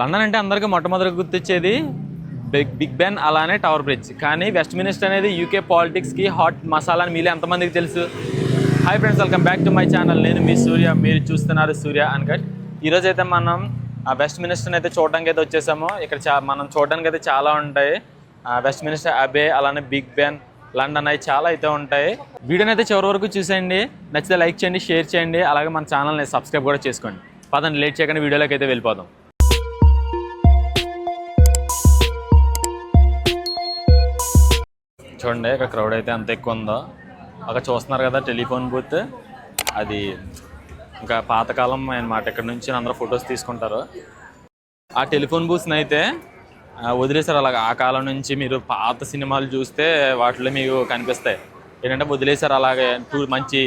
London అంటే అందరికీ మొట్టమొదటి గుర్తొచ్చేది బిగ్ బిగ్ బెన్ అలానే టవర్ బ్రిడ్జ్. కానీ వెస్ట్ మినిస్టర్ అనేది యూకే పాలిటిక్స్కి హాట్ మసాలా అని మీలో ఎంతమందికి తెలుసు? Hi friends welcome back to my channel నేను మీ సూర్య మీరు చూస్తున్నారు సూర్య అన్కట్. ఈరోజు అయితే మనం ఆ వెస్ట్ మినిస్టర్ని అయితే చూడడానికి అయితే వచ్చేసాము. ఇక్కడ చా మనం చూడడానికి అయితే చాలా ఉంటాయి. ఆ వెస్ట్ మినిస్టర్ అబే అలానే బిగ్ బెన్ లండన్ అవి చాలా అయితే ఉంటాయి. వీడియోని అయితే చివరి వరకు చూసేయండి. నచ్చితే లైక్ చేయండి షేర్ చేయండి. అలాగే మన ఛానల్ని సబ్స్క్రైబ్ కూడా చేసుకోండి. పదండి లేట్ చేయకుండా వీడియోలోకి అయితే వెళ్ళిపోదాం. చూడండి ఇక్కడ క్రౌడ్ అయితే ఎంత ఎక్కువ ఉందో. అక్కడ చూస్తున్నారు కదా టెలిఫోన్ బూత్ అది ఇంకా పాతకాలం అన్నమాట. ఇక్కడ నుంచి అందరూ ఫొటోస్ తీసుకుంటారు. ఆ టెలిఫోన్ బూత్స్ని అయితే వదిలేశారు. అలాగ ఆ కాలం నుంచి మీరు పాత సినిమాలు చూస్తే వాటిలో మీకు కనిపిస్తాయి. ఏంటంటే వదిలేశారు అలాగే టూ మంచి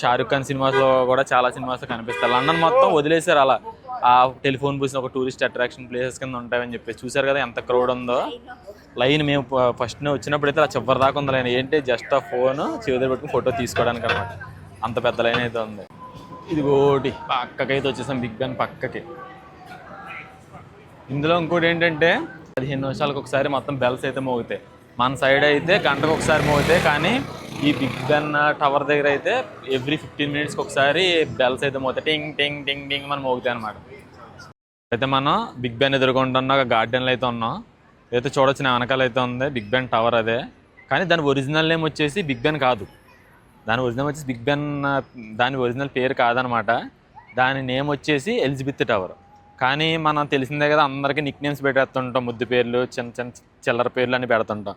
షారుఖ్ ఖాన్ సినిమాస్లో కూడా చాలా సినిమాస్ కనిపిస్తాయి. లండన్ మొత్తం వదిలేశారు అలా. ఆ టెలిఫోన్ బూస్ ఒక టూరిస్ట్ అట్రాక్షన్ ప్లేసెస్ కింద ఉంటాయని చెప్పేసి చూశారు కదా ఎంత క్రౌడ్ ఉందో? లైన్ మేము ఫస్ట్ వచ్చినప్పుడు అయితే అలా చివరి దాకా ఉంది లైన్. ఏంటి? జస్ట్ ఆ ఫోన్ చివరి పెట్టుకుని ఫోటో తీసుకోవడానికి అనమాట అంత పెద్ద లైన్ అయితే ఉంది. ఇది ఒకటి పక్కకైతే వచ్చేసాం బిగ్ బ్యాన్ పక్కకి. ఇందులో ఇంకోటి ఏంటంటే పదిహేను నిమిషాలకు ఒకసారి మొత్తం బెల్స్ అయితే మోగుతాయి మన సైడ్ అయితే గంటకు ఒకసారి మోగుతాయి కానీ ఈ బిగ్ బెన్ టవర్ దగ్గర అయితే ఎవ్రీ ఫిఫ్టీన్ మినిట్స్కి ఒకసారి బెల్స్ అయితే మోగుతాయి టింగ్ టింగ్ టింగ్ టింగ్ మనం మోగుతాయి అనమాట అయితే మనం బిగ్ బెన్ ఎదుర్కొంటున్న ఒక గార్డెన్లో అయితే ఉన్నాం. అయితే చూడొచ్చు నా వెనకాల అయితే ఉంది. బిగ్ బ్యాన్ టవర్ అదే. కానీ దాని ఒరిజినల్ నేమ్ వచ్చేసి బిగ్ బెన్ కాదు. దాని ఒరిజినల్ వచ్చేసి బిగ్ బెన్ దాని ఒరిజినల్ పేరు కాదనమాట. దాని నేమ్ వచ్చేసి ఎలిజబెత్ టవర్ కానీ మనం తెలిసిందే కదా అందరికీ నిక్ నేమ్స్ పెట్టేస్తుంటాం ముద్దు పేర్లు చిన్న చిన్న చిల్లర పేర్లు అని పెడుతుంటాం.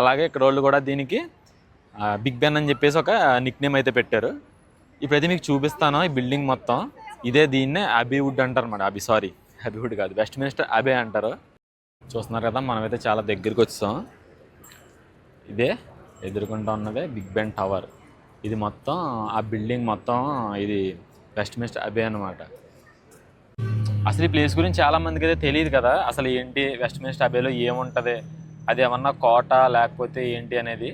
అలాగే ఇక్కడ వాళ్ళు కూడా దీనికి బిగ్ బెన్ అని చెప్పేసి ఒక నిక్ నేమ్ అయితే పెట్టారు. ఇప్పుడైతే మీకు చూపిస్తాను ఈ బిల్డింగ్ మొత్తం. ఇదే దీన్నే అబీవుడ్ అంటారు అనమాట అబి సారీ అబీవుడ్ కాదు. వెస్ట్ మినిస్టర్ అబే అంటారు. చూస్తున్నారు కదా మనమైతే చాలా దగ్గరికి వచ్చాం. ఇదే ఎదుర్కొంటూ ఉన్నదే బిగ్ బెన్ టవర్ ఇది మొత్తం ఆ బిల్డింగ్ మొత్తం ఇది వెస్ట్ మినిస్టర్ అబే అనమాట అసలు ఈ ప్లేస్ గురించి చాలా మందికి అయితే తెలియదు కదా అసలు ఏంటి వెస్ట్ మినిస్టర్ అబేలో ఏముంటుంది అది ఏమన్నా కోట లేకపోతే ఏంటి అనేది.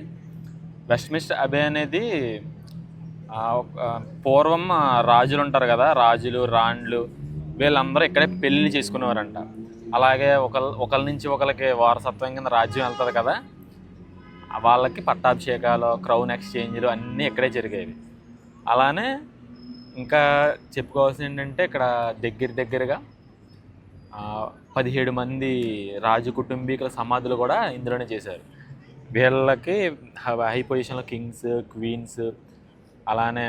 వెస్ట్ మినిస్టర్ అబే అనేది ఒక- పూర్వం రాజులు ఉంటారు కదా రాజులు రాండ్లు వీళ్ళందరూ ఇక్కడే పెళ్ళిళ్ళు చేసుకునేవారంట. అలాగే ఒకళ్ళ ఒకళ్ళ నుంచి ఒకళ్ళకి వారసత్వం కింద రాజ్యం వెళ్తుంది కదా వాళ్ళకి పట్టాభిషేకాలు క్రౌన్ ఎక్స్చేంజ్లు అన్నీ ఇక్కడే జరిగేవి. అలానే ఇంకా చెప్పుకోవాల్సింది ఏంటంటే ఇక్కడ దగ్గర దగ్గరగా పదిహేడు మంది రాజు కుటుంబీకుల సమాధులు కూడా ఇందులోనే చేశారు. వీళ్ళకి హై పొజిషన్లో కింగ్స్ క్వీన్స్ అలానే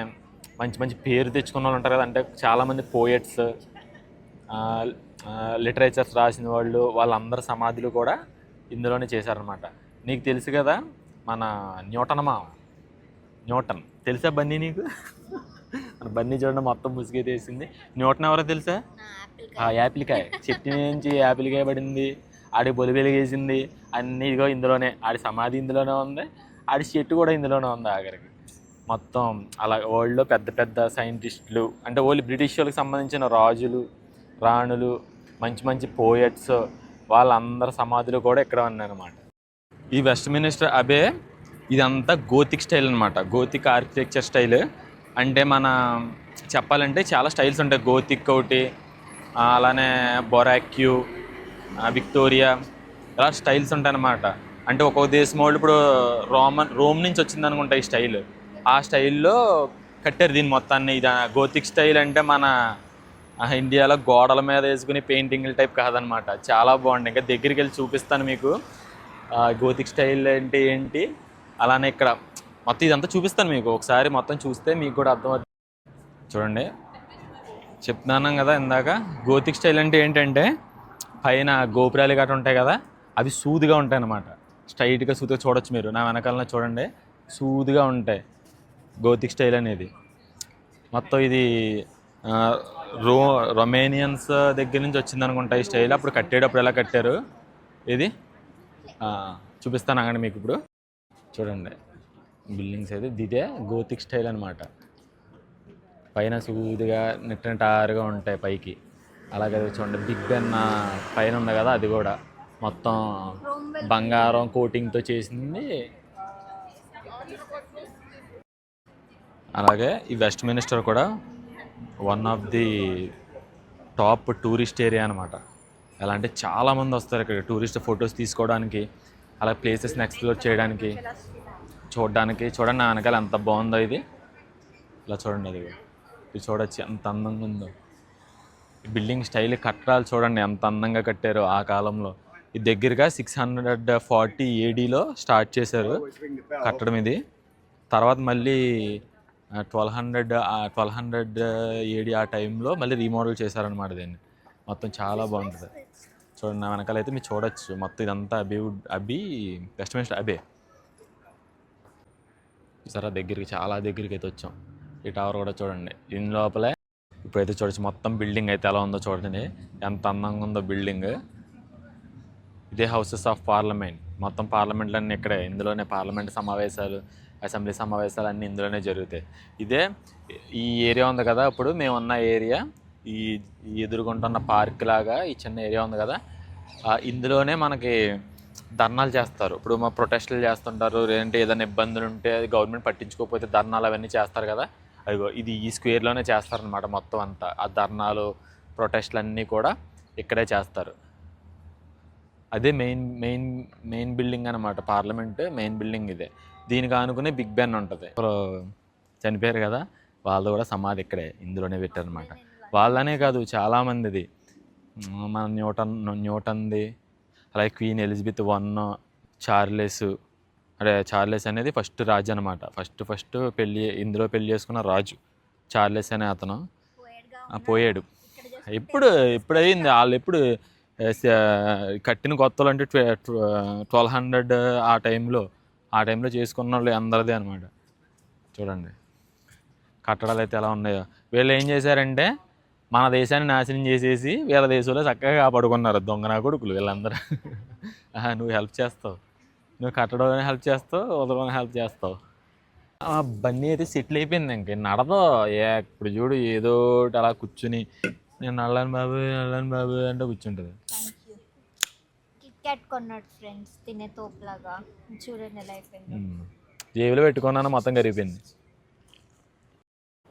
మంచి మంచి పేరు తెచ్చుకున్న వాళ్ళు ఉంటారు కదా అంటే చాలామంది పోయట్స్ లిటరేచర్స్ రాసిన వాళ్ళు వాళ్ళందరి సమాధులు కూడా ఇందులోనే చేశారనమాట నీకు తెలుసు కదా మన న్యూటన్ మామ. న్యూటన్. తెలుసా బన్నీ నీకు? మన బన్నీ చూడండి మొత్తం ముసుగే తీసింది న్యూటన్ ఎవరో తెలుసా? ఆ యాపిల్కాయ చెట్టు నుంచి యాపిల్కాయ పడింది. ఆడి బొలి వెలిగేసింది. అన్నీ ఇదిగో ఇందులోనే ఆడి సమాధి ఇందులోనే ఉంది. ఆడి చెట్టు కూడా ఇందులోనే ఉంది ఆఖరికి. మొత్తం అలా వరల్డ్లో పెద్ద పెద్ద సైంటిస్టులు అంటే ఓన్లీ బ్రిటిష్ వాళ్ళకి సంబంధించిన రాజులు రాణులు మంచి మంచి పోయట్స్ వాళ్ళందరి సమాధులు కూడా ఇక్కడ ఉన్నాయన్నమాట. ఈ వెస్ట్ మినిస్టర్ అబే ఇదంతా గోతిక్ స్టైల్ అనమాట గోతిక్ ఆర్కిటెక్చర్ స్టైల్ అంటే మన చెప్పాలంటే చాలా స్టైల్స్ ఉంటాయి. గోతిక్ ఒకటి అలానే బొరాక్యూ విక్టోరియా ఇలా స్టైల్స్ ఉంటాయన్నమాట. అంటే ఒక్కొక్క దేశం వాళ్ళు ఇప్పుడు రోమన్ రోమ్ నుంచి వచ్చింది అనుకుంటా ఈ స్టైల్ ఆ స్టైల్లో కట్టారు దీన్ని మొత్తాన్ని. ఇది గోతిక్ స్టైల్ అంటే మన ఇండియాలో గోడల మీద వేసుకుని పెయింటింగ్ల టైప్ కాదనమాట. చాలా బాగుంది. ఇంకా దగ్గరికి వెళ్ళి చూపిస్తాను మీకు. గోతిక్ స్టైల్ అంటే ఏంటి? అలానే ఇక్కడ మొత్తం ఇదంతా చూపిస్తాను మీకు. ఒకసారి మొత్తం చూస్తే మీకు కూడా అర్థమవుతుంది చూడండి. చెప్తున్నాను కదా ఇందాక. గోతిక్ స్టైల్ అంటే ఏంటంటే పైన గోపురాలు గట్రా ఉంటాయి కదా అవి సూదిగా ఉంటాయి అన్నమాట. స్ట్రైట్గా సూదిగా చూడొచ్చు మీరు. నా వెనకాలన చూడండి. సూదిగా ఉంటాయి గోతిక్ స్టైల్ అనేది. మొత్తం ఇది రో రొమేనియన్స్ దగ్గర నుంచి వచ్చింది అనుకుంటా ఈ స్టైల్. అప్పుడు కట్టేటప్పుడు ఎలా కట్టారు? ఇది? చూపిస్తాను అక్కడ మీకు ఇప్పుడు. చూడండి. బిల్డింగ్స్ అయితే ఇదే గోతిక్ స్టైల్ అనమాట పైన సూదిగా నిట్టనిటారుగా ఉంటాయి పైకి. అలాగే అది చూడండి బిగ్ బెన్ పైన ఉంది కదా అది కూడా. మొత్తం బంగారం కోటింగ్తో చేసింది. అలాగే ఈ వెస్ట్ మినిస్టర్ కూడా one of the top tourist area అనమాట ఎలా అంటే చాలామంది వస్తారు ఇక్కడ టూరిస్ట్ ఫొటోస్ తీసుకోవడానికి అలా ప్లేసెస్ని ఎక్స్ప్లోర్ చేయడానికి. చూడడానికి చూడండి నా వెనకాల ఎంత బాగుందో ఇది. ఇలా చూడండి అది ఇది చూడొచ్చు ఎంత అందంగా ఉందో. బిల్డింగ్ స్టైల్ కట్టడాలు చూడండి ఎంత అందంగా కట్టారో ఆ కాలంలో. ఇది దగ్గరగా సిక్స్ హండ్రెడ్ ఫార్టీ ఏడీలో స్టార్ట్ చేశారు కట్టడం ఇది. తర్వాత మళ్ళీ twelve hundred twelve hundred AD ఆ టైంలో మళ్ళీ రీమోడల్ చేశారనమాట దీన్ని. మొత్తం చాలా బాగుంటుంది. చూడండి నా వెనకాల అయితే మీరు చూడొచ్చు. మొత్తం ఇదంతా అబి అబి ఎస్టిమేషన్ అబే. సరే దగ్గరికి చాలా దగ్గరికి అయితే వచ్చాం. ఈ టవర్ కూడా చూడండి. దీని లోపలే ఇప్పుడైతే చూడొచ్చు. మొత్తం బిల్డింగ్ అయితే ఎలా ఉందో చూడండి. ఎంత అందంగా ఉందో బిల్డింగ్ ఇదే హౌసెస్ ఆఫ్ పార్లమెంట్ మొత్తం పార్లమెంట్లన్నీ ఇక్కడే. ఇందులోనే పార్లమెంట్ సమావేశాలు అసెంబ్లీ సమావేశాలు అన్నీ ఇందులోనే జరుగుతాయి. ఇదే ఈ ఏరియా ఉంది కదా ఇప్పుడు మేము ఉన్న ఏరియా ఈ ఎదుర్కొంటున్న ఎదురుగుంటున్న పార్క్ లాగా ఈ చిన్న ఏరియా ఉంది కదా ఇందులోనే మనకి ధర్నాలు చేస్తారు. ఇప్పుడు మా ప్రొటెస్టులు చేస్తుంటారు లేదంటే ఏదైనా ఇబ్బందులు ఉంటే గవర్నమెంట్ పట్టించుకోకపోతే ధర్నాలు అవన్నీ చేస్తారు కదా అదిగో ఇది ఈ స్క్వేర్లోనే చేస్తారనమాట మొత్తం అంతా. ఆ ధర్నాలు ప్రొటెస్టులు అన్నీ కూడా ఇక్కడే చేస్తారు. అదే మెయిన్ మెయిన్ మెయిన్ బిల్డింగ్ అనమాట పార్లమెంట్ మెయిన్ బిల్డింగ్ ఇదే. దీనికి ఆనుకునే బిగ్ బెన్ ఉంటుంది. ఇప్పుడు చనిపోయారు కదా వాళ్ళు కూడా సమాధి ఇక్కడే ఇందులోనే పెట్టారనమాట వాళ్ళనే కాదు చాలామందిది. మన న్యూటన్ న్యూటన్ది అలాగే క్వీన్ ఎలిజబెత్ వన్ చార్లెస్ అంటే చార్లెస్ అనేది ఫస్ట్ రాజు అనమాట ఫస్ట్ ఫస్ట్ పెళ్ళి ఇందులో పెళ్ళి చేసుకున్న రాజు చార్లెస్ అనే అతను. పోయాడు. ఇప్పుడు ఇప్పుడైంది అయింది వాళ్ళు ఎప్పుడు కట్టిన కొత్తలు అంటే ట్వెల్వ్ హండ్రెడ్ ఆ టైంలో ఆ టైంలో చేసుకున్న వాళ్ళు అందరిదే అనమాట చూడండి. కట్టడాలు అయితే ఎలా ఉన్నాయో. వీళ్ళు ఏం చేశారంటే మన దేశాన్ని నాశనం చేసేసి వీళ్ళ దేశంలో చక్కగా కాపాడుకున్నారు దొంగ నా కొడుకులు వీళ్ళందరూ. నువ్వు హెల్ప్ చేస్తావు. నువ్వు కట్టడం హెల్ప్ చేస్తావు వదలని హెల్ప్ చేస్తావు. ఆ బన్నీ అయితే సెటిల్ అయిపోయింది ఇంక. నడదో. ఏ ఇప్పుడు చూడు ఏదో ఒకటి అలా కూర్చుని నేను నల్లని బాబు నల్లని బాబు అంటే కూర్చుంటుంది. క్యాట్ కొన్నాడు ఫ్రెండ్స్ తినే తోపులాగా. చూడండి ఎలా అయిపోయింది. జేబులో పెట్టుకున్నాను మొత్తం కరిగిపోయింది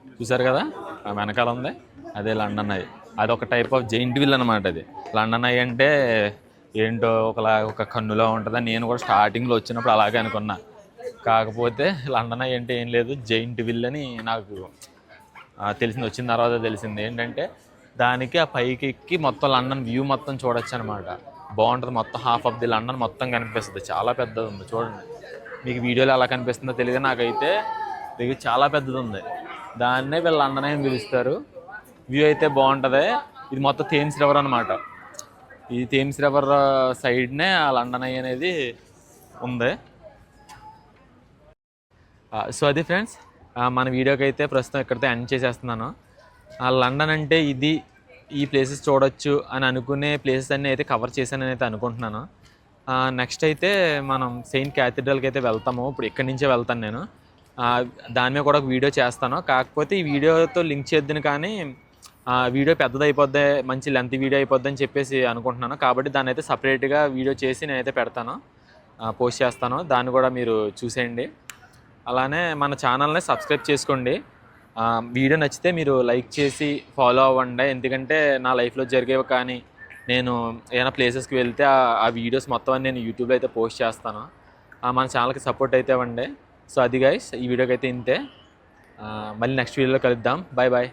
చూసారు కదా? ఆ వెనకాల ఉంది. అదే లండన్ ఐ అది ఒక టైప్ ఆఫ్ జైంట్ విల్ అనమాట అది. లండన్ ఐ అంటే ఏంటో ఒకలా ఒక కన్నులో ఉంటుందని నేను కూడా స్టార్టింగ్లో వచ్చినప్పుడు అలాగే అనుకున్నా. కాకపోతే లండన్ ఐ అంటే ఏం లేదు జైంట్ విల్ అని నాకు తెలిసింది. వచ్చిన తర్వాత తెలిసింది. ఏంటంటే దానికి ఆ పైకి ఎక్కి మొత్తం లండన్ వ్యూ మొత్తం చూడొచ్చు అనమాట బాగుంటుంది. మొత్తం హాఫ్ ఆఫ్ ది లండన్ మొత్తం కనిపిస్తుంది. చాలా పెద్దది ఉంది చూడండి. మీకు వీడియోలో ఎలా కనిపిస్తుందో తెలియదు నాకైతే. ఇది చాలా పెద్దది ఉంది. దాన్నే వీళ్ళు లండన్ అని పిలుస్తారు. వ్యూ అయితే బాగుంటుంది. ఇది మొత్తం థేమ్స్ రివర్ అనమాట ఈ థేమ్స్ రివర్ సైడ్నే ఆ లండన్ అయ్యి అనేది ఉంది. సో అది ఫ్రెండ్స్ మన వీడియోకి అయితే ప్రస్తుతం ఇక్కడితో ఎండ్ చేసేస్తున్నాను. ఆ లండన్ అంటే ఇది ఈ ప్లేసెస్ చూడొచ్చు అని అనుకునే ప్లేసెస్ అన్నీ అయితే కవర్ చేశానని అయితే అనుకుంటున్నాను. నెక్స్ట్ అయితే మనం సెయింట్ క్యాథిడ్రల్కి అయితే వెళ్తాము. ఇప్పుడు ఇక్కడి నుంచే వెళ్తాను నేను. దాని మీద కూడా ఒక వీడియో చేస్తాను. కాకపోతే ఈ వీడియోతో లింక్ చేద్దును కానీ వీడియో పెద్దది అయిపోద్ది మంచి లెంత్ వీడియో అయిపోద్ది అని చెప్పేసి అనుకుంటున్నాను. కాబట్టి దాన్ని అయితే సపరేట్గా వీడియో చేసి నేనైతే పెడతాను. పోస్ట్ చేస్తాను. దాన్ని కూడా మీరు చూసేయండి. అలానే మన ఛానల్ని సబ్స్క్రైబ్ చేసుకోండి. వీడియో నచ్చితే మీరు లైక్ చేసి ఫాలో అవ్వండి. ఎందుకంటే నా లైఫ్లో జరిగేవి కానీ నేను ఏదైనా ప్లేసెస్కి వెళ్తే ఆ- వీడియోస్ మొత్తం అని నేను యూట్యూబ్లో అయితే పోస్ట్ చేస్తాను. మన ఛానల్కి సపోర్ట్ అయితే ఇవ్వండి సో అది గైస్ ఈ వీడియోకి అయితే ఇంతే. మళ్ళీ నెక్స్ట్ వీడియోలో కలుద్దాం. Bye bye